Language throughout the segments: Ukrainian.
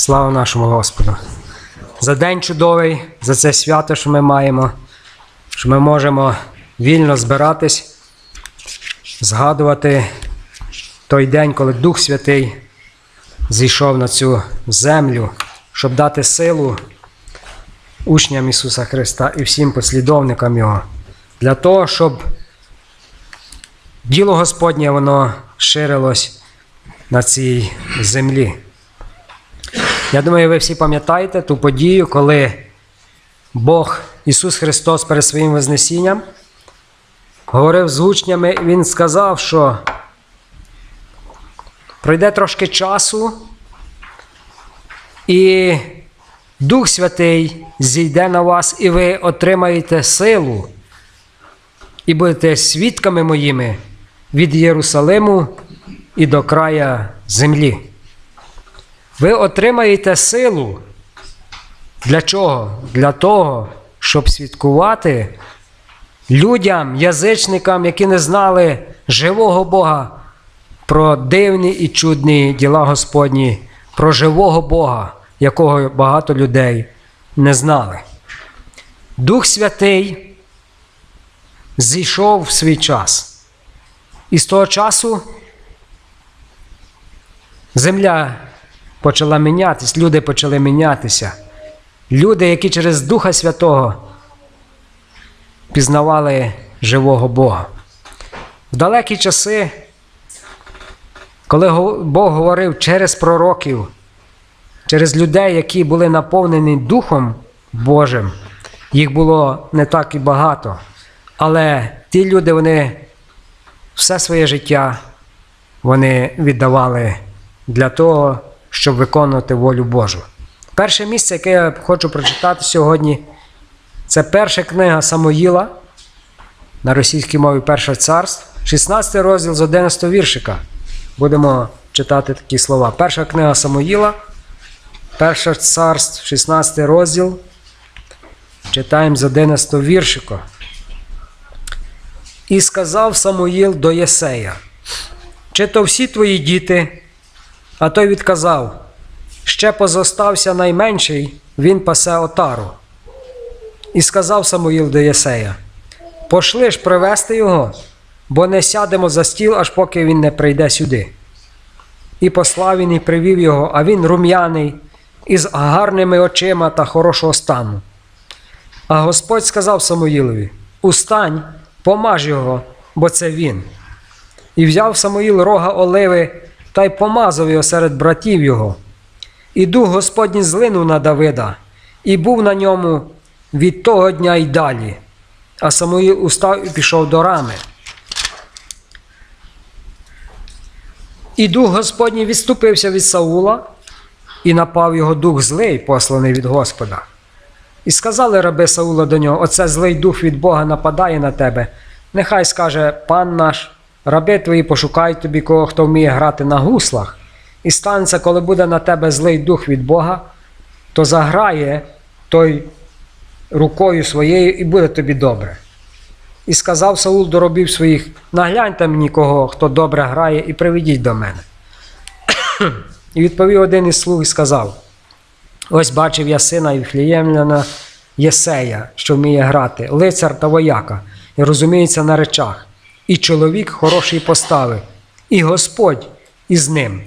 Слава нашому Господу. За день чудовий, за це свято, що ми маємо, що ми можемо вільно збиратись, згадувати той день, коли Дух Святий зійшов на цю землю, щоб дати силу учням Ісуса Христа і всім послідовникам Його, для того, щоб діло Господнє воно ширилось на цій землі. Я думаю, ви всі пам'ятаєте ту подію, коли Бог Ісус Христос перед своїм Вознесінням говорив з учнями, Він сказав, що пройде трошки часу, і Дух Святий зійде на вас, і ви отримаєте силу, і будете свідками моїми від Єрусалиму і до края землі. Ви отримаєте силу. Для чого? Для того, щоб свідкувати людям, язичникам, які не знали живого Бога, про дивні і чудні діла Господні, про живого Бога, якого багато людей не знали. Дух Святий зійшов в свій час. І з того часу земля почала мінятись, люди почали мінятися. Люди, які через Духа Святого пізнавали живого Бога. В далекі часи, коли Бог говорив через пророків, через людей, які були наповнені Духом Божим, їх було не так і багато. Але ті люди, вони все своє життя вони віддавали для того, щоб виконувати волю Божу. Перше місце, яке я хочу прочитати сьогодні, це перша книга Самоїла на російській мові Перше царств, 16 розділ з 11 віршика. Будемо читати такі слова. Перша книга Самоїла, Перше царств, 16 розділ. Читаємо з 11 віршика. І сказав Самуїл до Єсея: Чи то всі твої діти? А той відказав: Ще позостався найменший, він пасе отару. І сказав Самуїл до Єсея: Пошли ж привезти його, бо не сядемо за стіл, аж поки він не прийде сюди. І послав він і привів його, а він рум'яний, із гарними очима та хорошого стану. А Господь сказав Самуїлові: Устань, помаж його, бо це він. І взяв Самуїл рога оливи та й помазав його серед братів його. І дух Господній злинув на Давида, і був на ньому від того дня й далі. А Самуїл устав і пішов до рами. І дух Господній відступився від Саула, і напав його дух злий, посланий від Господа. І сказали раби Саула до нього: Оце злий дух від Бога нападає на тебе. Нехай скаже пан наш, раби твої пошукають тобі кого, хто вміє грати на гуслах. І станеться, коли буде на тебе злий дух від Бога, то заграє той рукою своєю і буде тобі добре. І сказав Саул до робів своїх: нагляньте мені кого, хто добре грає, і приведіть до мене. І відповів один із слуг і сказав: Ось бачив я сина Єфліємляна Єсея, що вміє грати, лицар та вояка, і розуміється на речах, і чоловік хорошої постави, і Господь із ним.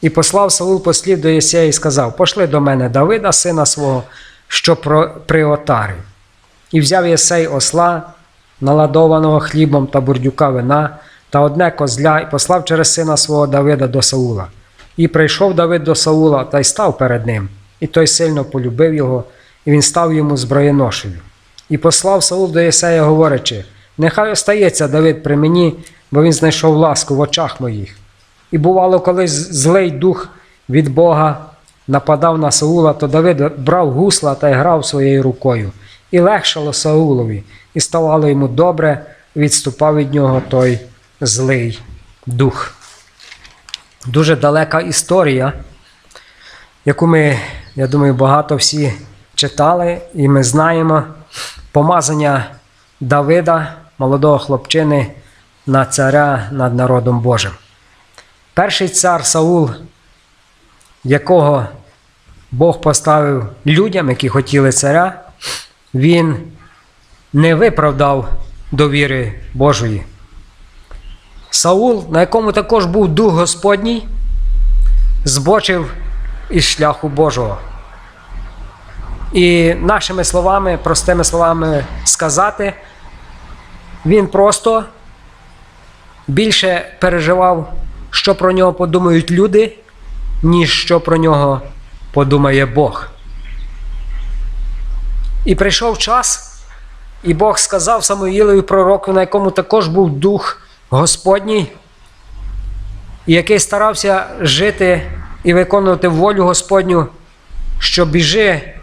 І послав Саул послів до Єсея і сказав: Пошли до мене Давида, сина свого, що при отарі. І взяв Єсей осла, наладованого хлібом та бурдюка вина, та одне козля, і послав через сина свого Давида до Саула. І прийшов Давид до Саула та й став перед ним. І той сильно полюбив його, і він став йому зброєношею. І послав Саул до Єсея, говорячи: Нехай остається Давид при мені, бо він знайшов ласку в очах моїх. І бувало, коли злий дух від Бога нападав на Саула, то Давид брав гусла та грав своєю рукою. І легшало Саулові, і ставало йому добре, відступав від нього той злий дух. Дуже далека історія, яку ми, я думаю, багато всі читали, і ми знаємо помазання Давида, молодого хлопчини, на царя над народом Божим. Перший цар Саул, якого Бог поставив людям, які хотіли царя, він не виправдав довіри Божої. Саул, на якому також був дух Господній, збочив із шляху Божого. І нашими словами, простими словами сказати, він просто більше переживав, що про нього подумають люди, ніж що про нього подумає Бог. І прийшов час, і Бог сказав Самуїлові пророку, на якому також був дух Господній, який старався жити і виконувати волю Господню, що біжи,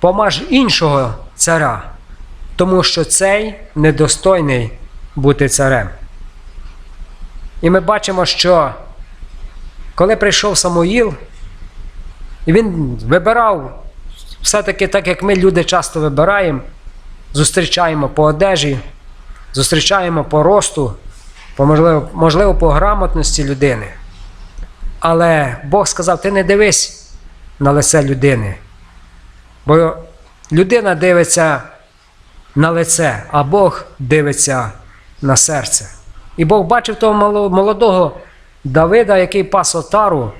помаж іншого царя, тому що цей недостойний бути царем. І ми бачимо, що коли прийшов Самуїл, він вибирав все-таки так, як ми люди часто вибираємо, зустрічаємо по одежі, зустрічаємо по росту, по, можливо, можливо, по грамотності людини. Але Бог сказав: ти не дивись на лице людини. Бо людина дивиться на лице, а Бог дивиться на серце. І Бог бачив того молодого Давида, який пас отару,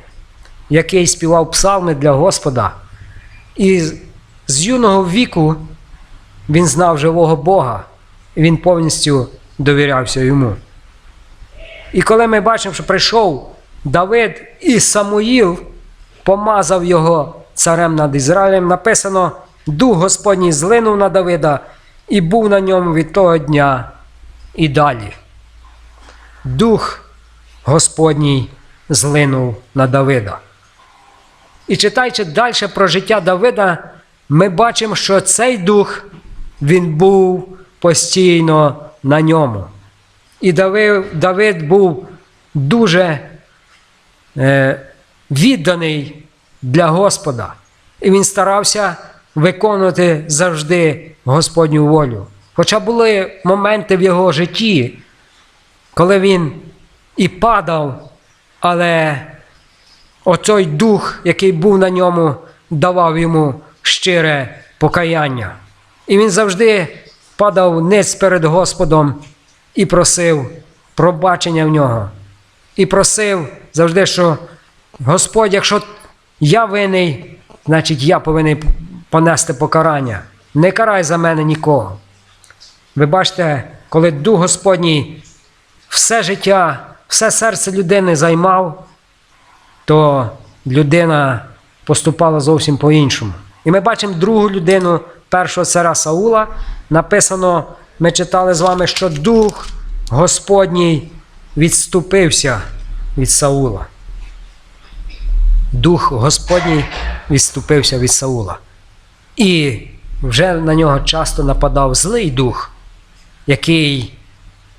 який співав псалми для Господа. І з- юного віку він знав живого Бога, і він повністю довірявся йому. І коли ми бачимо, що прийшов Давид і Самуїл помазав його царем над Ізраїлем, написано: Дух Господній злинув на Давида і був на ньому від того дня і далі. Дух Господній злинув на Давида. І читаючи далі про життя Давида, ми бачимо, що цей дух він був постійно на ньому. І Давид, Давид був дуже е, відданий для Господа. І він старався виконувати завжди Господню волю. Хоча були моменти в його житті, коли він і падав, але оцей дух, який був на ньому, давав йому щире покаяння. І він завжди падав низ перед Господом і просив пробачення в нього. І просив завжди, що Господь, якщо я винний, значить я повинен понести покарання. Не карай за мене нікого. Ви бачите, коли Дух Господній все життя, все серце людини займав, то людина поступала зовсім по-іншому. І ми бачимо другу людину першого царя Саула. Написано, ми читали з вами, що Дух Господній відступився від Саула. Дух Господній відступився від Саула. І вже на нього часто нападав злий дух, який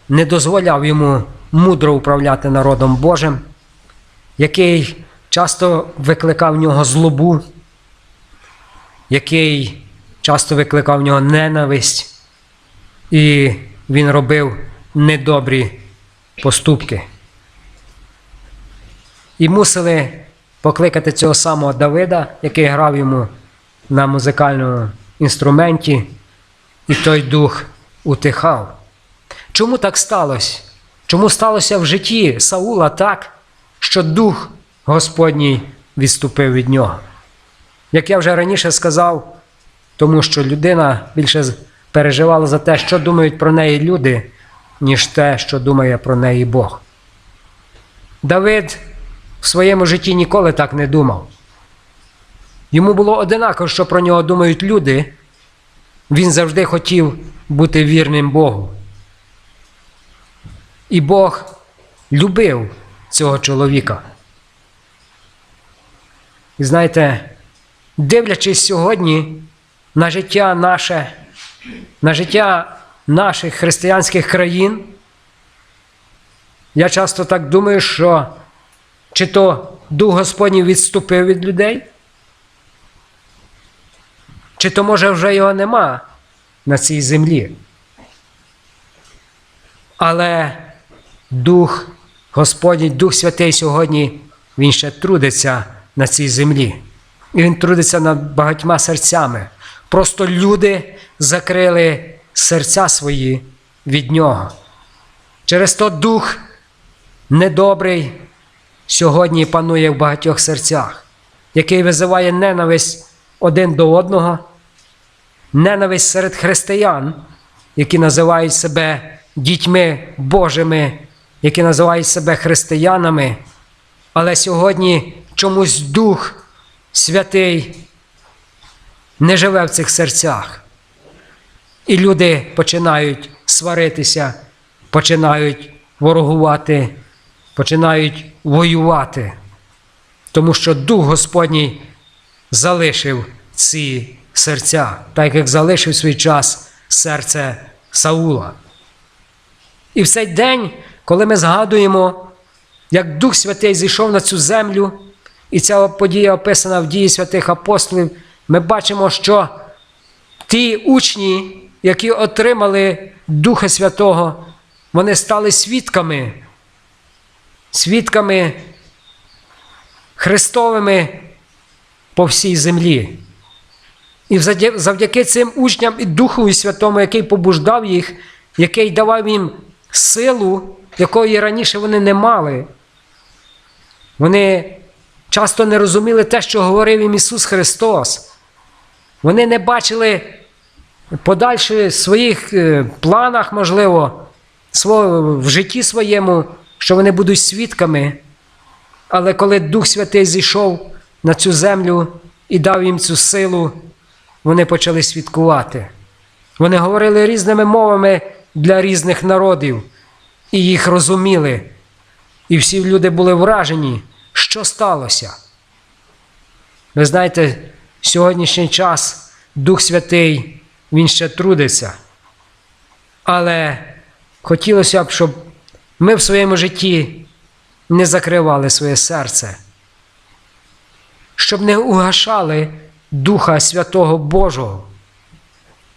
не дозволяв йому мудро управляти народом Божим, який часто викликав в нього злобу, який часто викликав в нього ненависть, і він робив недобрі поступки. І мусили покликати цього самого Давида, який грав йому на музикальному інструменті, і той дух утихав. Чому так сталося? Чому сталося в житті Саула так, що дух Господній відступив від нього? Як я вже раніше сказав, тому що людина більше переживала за те, що думають про неї люди, ніж те, що думає про неї Бог. Давид в своєму житті ніколи так не думав. Йому було одинаково, що про нього думають люди. Він завжди хотів бути вірним Богу. І Бог любив цього чоловіка. І знаєте, дивлячись сьогодні на життя наше, на життя наших християнських країн, я часто так думаю, що чи то Дух Господній відступив від людей, чи то, може, вже його нема на цій землі. Але Дух Господній, Дух Святий сьогодні, Він ще трудиться на цій землі. і він трудиться над багатьма серцями. Просто люди закрили серця свої від нього. Через то дух недобрий сьогодні панує в багатьох серцях, який визиває ненависть один до одного, ненависть серед християн, які називають себе дітьми Божими, які називають себе християнами. Але сьогодні чомусь Дух Святий не живе в цих серцях. І люди починають сваритися, починають ворогувати, починають воювати, тому що Дух Господній залишив ці серця, так як залишив свій час серце Саула. І в цей день, коли ми згадуємо, як Дух Святий зійшов на цю землю, і ця подія описана в дії святих апостолів, ми бачимо, що ті учні, які отримали Духа Святого, вони стали свідками, свідками Христовими по всій землі. І завдяки цим учням і Духу Святому, який побуждав їх, який давав їм силу, якої раніше вони не мали. Вони часто не розуміли те, що говорив їм Ісус Христос. Вони не бачили подальші в своїх е, планах, можливо, в житті своєму, що вони будуть свідками. Але коли Дух Святий зійшов на цю землю і дав їм цю силу, вони почали свідкувати. Вони говорили різними мовами для різних народів і їх розуміли. І всі люди були вражені, що сталося. Ви знаєте, в сьогоднішній час Дух Святий, Він ще трудиться. Але хотілося б, щоб ми в своєму житті не закривали своє серце, щоб не угашали Духа Святого Божого,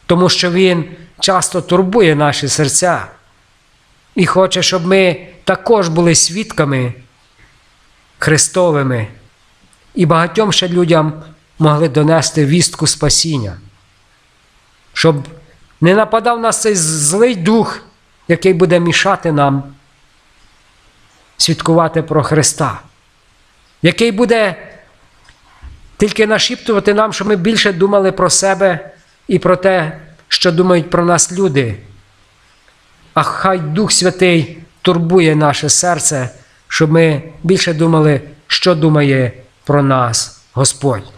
тому що Він часто турбує наші серця і хоче, щоб ми також були свідками Христовими. І багатьом ще людям могли донести вістку спасіння, щоб не нападав нас цей злий дух, який буде мішати нам свідкувати про Христа, який буде тільки нашіптувати нам, щоб ми більше думали про себе і про те, що думають про нас люди. А хай Дух Святий турбує наше серце, щоб ми більше думали, що думає про нас Господь.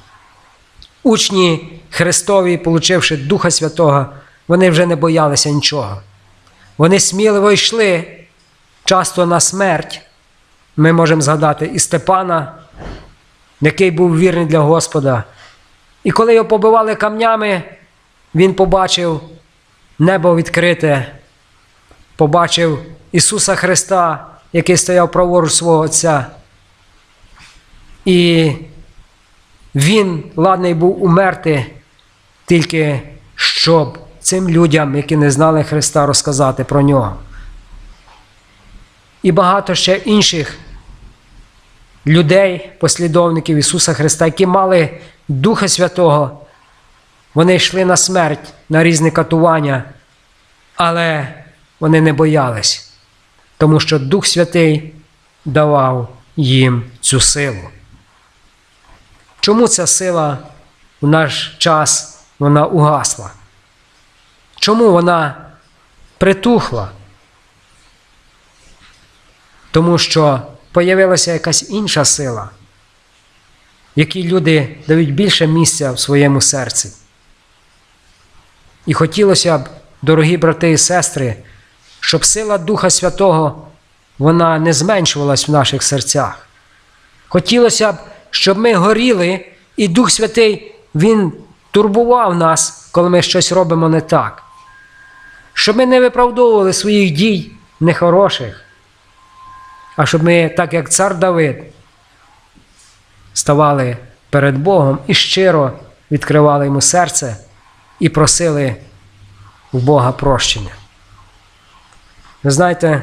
Учні Христові, получивши Духа Святого, вони вже не боялися нічого. Вони сміливо йшли часто на смерть. Ми можемо згадати і Степана, який був вірний для Господа. І коли його побивали камнями, він побачив небо відкрите, побачив Ісуса Христа, який стояв праворуч свого Отця. І він ладний був умерти, тільки щоб цим людям, які не знали Христа, розказати про нього. І багато ще інших людей, послідовників Ісуса Христа, які мали Духа Святого, вони йшли на смерть, на різні катування, але вони не боялись, тому що Дух Святий давав їм цю силу. Чому ця сила в наш час вона угасла? Чому вона притухла? Тому що появилася якась інша сила, якій люди дають більше місця в своєму серці. І хотілося б, дорогі брати і сестри, щоб сила Духа Святого вона не зменшувалась в наших серцях. Хотілося б, щоб ми горіли, і Дух Святий Він турбував нас, коли ми щось робимо не так. Щоб ми не виправдовували своїх дій нехороших, а щоб ми, так як цар Давид, ставали перед Богом і щиро відкривали йому серце і просили у Бога прощення. Ви знаєте,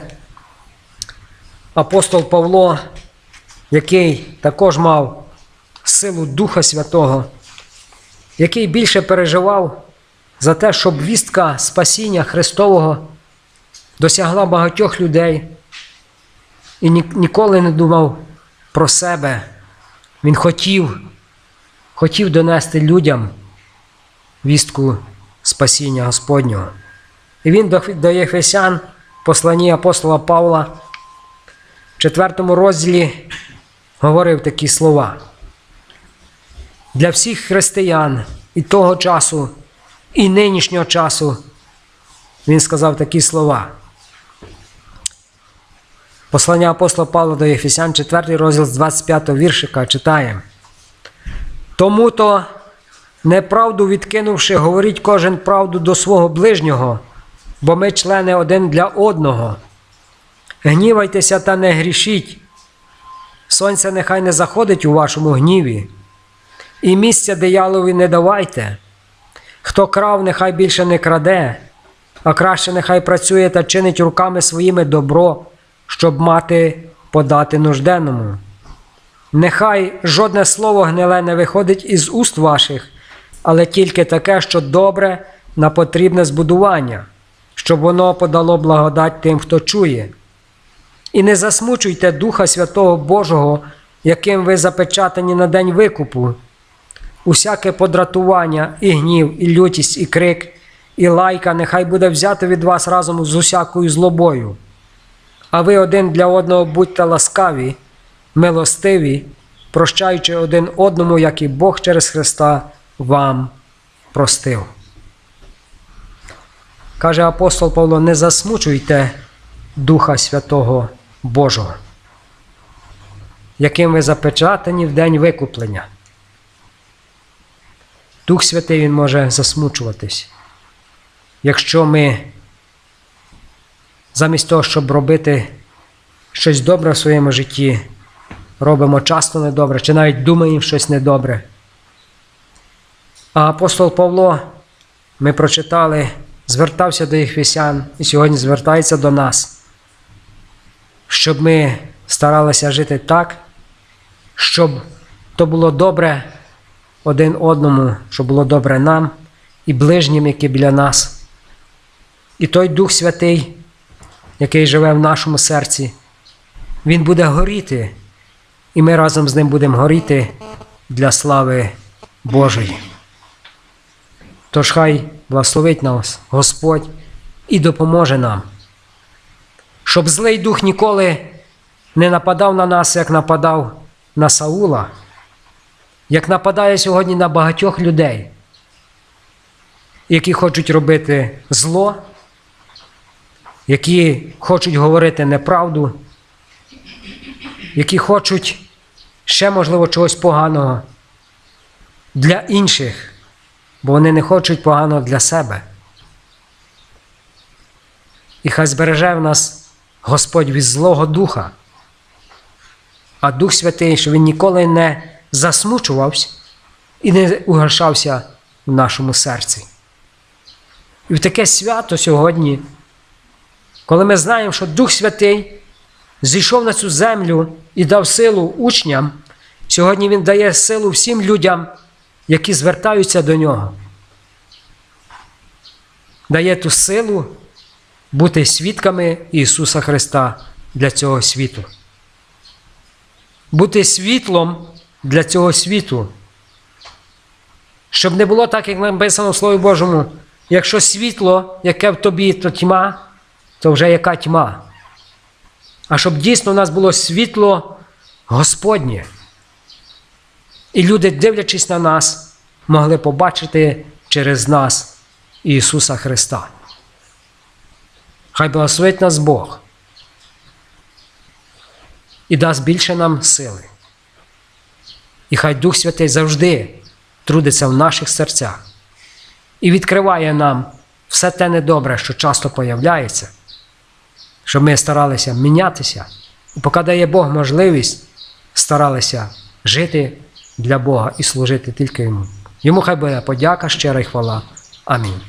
апостол Павло, який також мав силу Духа Святого, який більше переживав за те, щоб вістка спасіння Христового досягла багатьох людей і ні- ніколи не думав про себе. Він хотів, хотів донести людям вістку спасіння Господнього. І він до Єфесян, посланні апостола Павла, в четвертому розділі говорив такі слова. Для всіх християн і того часу, і нинішнього часу він сказав такі слова. Послання апостола Павла до Єфесян, 4 розділ з 25 віршика читаємо. Тому то, неправду відкинувши, говоріть кожен правду до свого ближнього, бо ми члени один для одного. Гнівайтеся та не грішіть. Сонце нехай не заходить у вашому гніві, і місця дияволові не давайте. Хто крав, нехай більше не краде, а краще нехай працює та чинить руками своїми добро, щоб мати подати нужденному. Нехай жодне слово гниле не виходить із уст ваших, але тільки таке, що добре на потрібне збудування, щоб воно подало благодать тим, хто чує. І не засмучуйте Духа Святого Божого, яким ви запечатані на день викупу. Усяке подратування, і гнів, і лютість, і крик, і лайка нехай буде взято від вас разом з усякою злобою. А ви один для одного будьте ласкаві, милостиві, прощаючи один одному, як і Бог через Христа вам простив. Каже апостол Павло: не засмучуйте Духа Святого Божого, яким ви запечатані в день викуплення. Дух Святий Він може засмучуватись. Якщо ми замість того, щоб робити щось добре в своєму житті, робимо часто недобре, чи навіть думаємо щось недобре. А апостол Павло, ми прочитали, звертався до Єфесян і сьогодні звертається до нас, щоб ми старалися жити так, щоб то було добре один одному, щоб було добре нам і ближнім, які біля нас. І той Дух Святий, який живе в нашому серці, Він буде горіти, і ми разом з ним будемо горіти для слави Божої. Тож хай благословить нас Господь і допоможе нам, щоб злий дух ніколи не нападав на нас, як нападав на Саула, як нападає сьогодні на багатьох людей, які хочуть робити зло, які хочуть говорити неправду, які хочуть ще, можливо, чогось поганого для інших, бо вони не хочуть поганого для себе. І хай збереже в нас Господь від Злого Духа, а Дух Святий, що Він ніколи не засмучувався і не угашався в нашому серці. І в таке свято сьогодні, коли ми знаємо, що Дух Святий зійшов на цю землю і дав силу учням, сьогодні Він дає силу всім людям, які звертаються до нього. Дає ту силу бути свідками Ісуса Христа для цього світу. Бути світлом для цього світу. Щоб не було так, як написано в Слові Божому, якщо світло, яке в тобі, то тьма, то вже яка тьма. А щоб дійсно в нас було світло Господнє. І люди, дивлячись на нас, могли побачити через нас Ісуса Христа. Хай благословить нас Бог і дасть більше нам сили. І хай Дух Святий завжди трудиться в наших серцях і відкриває нам все те недобре, що часто появляється, щоб ми старалися мінятися, і поки дає Бог можливість, старалися жити для Бога і служити тільки Йому. Йому хай буде подяка, щира й хвала. Амінь.